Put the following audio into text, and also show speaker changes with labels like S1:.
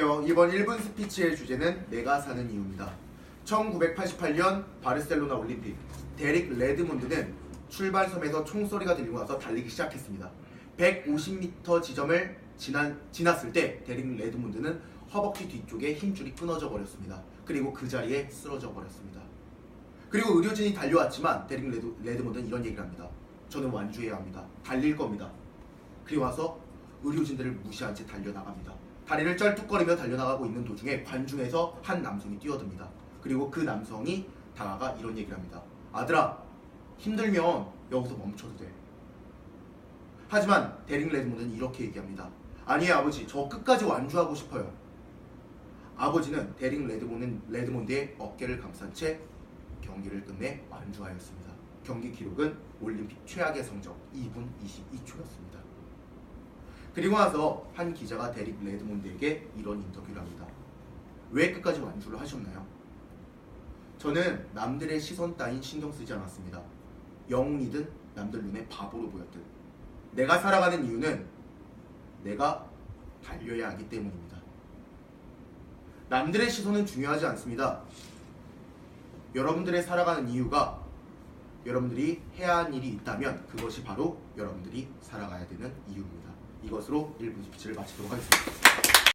S1: 이번 1분 스피치의 주제는 내가 사는 이유입니다. 1988년 바르셀로나 올림픽 데릭 레드몬드는 출발섬에서 총소리가 들리고 나서 달리기 시작했습니다. 150m 지점을 지난, 지났을 때 데릭 레드몬드는 허벅지 뒤쪽에 힘줄이 끊어져 버렸습니다. 그리고 그 자리에 쓰러져 버렸습니다. 그리고 의료진이 달려왔지만 데릭 레드, 레드몬드는 이런 얘기를 합니다. 저는 완주해야 합니다. 달릴 겁니다. 그리고 와서 의료진들을 무시한 채 달려나갑니다. 다리를 쩔뚝거리며 달려나가고 있는 도중에 관중에서 한 남성이 뛰어듭니다. 그리고 그 남성이 다가가 이런 얘기를 합니다. 아들아, 힘들면 여기서 멈춰도 돼. 하지만 데릭 레드몬드는 이렇게 얘기합니다. 아니에요 아버지, 저 끝까지 완주하고 싶어요. 아버지는 데릭 레드몬드, 레드몬드의 어깨를 감싼 채 경기를 끝내 완주하였습니다. 경기 기록은 올림픽 최악의 성적 2분 22초였습니다. 그리고 나서 한 기자가 데릭 레드몬드에게 이런 인터뷰를 합니다. 왜 끝까지 완주를 하셨나요? 저는 남들의 시선 따윈 신경 쓰지 않았습니다. 영웅이든 남들 눈에 바보로 보였든 내가 살아가는 이유는 내가 달려야 하기 때문입니다. 남들의 시선은 중요하지 않습니다. 여러분들의 살아가는 이유가 여러분들이 해야 할 일이 있다면 그것이 바로 여러분들이 살아가야 되는 이유입니다. 이것으로 1분 스피치를 마치도록 하겠습니다.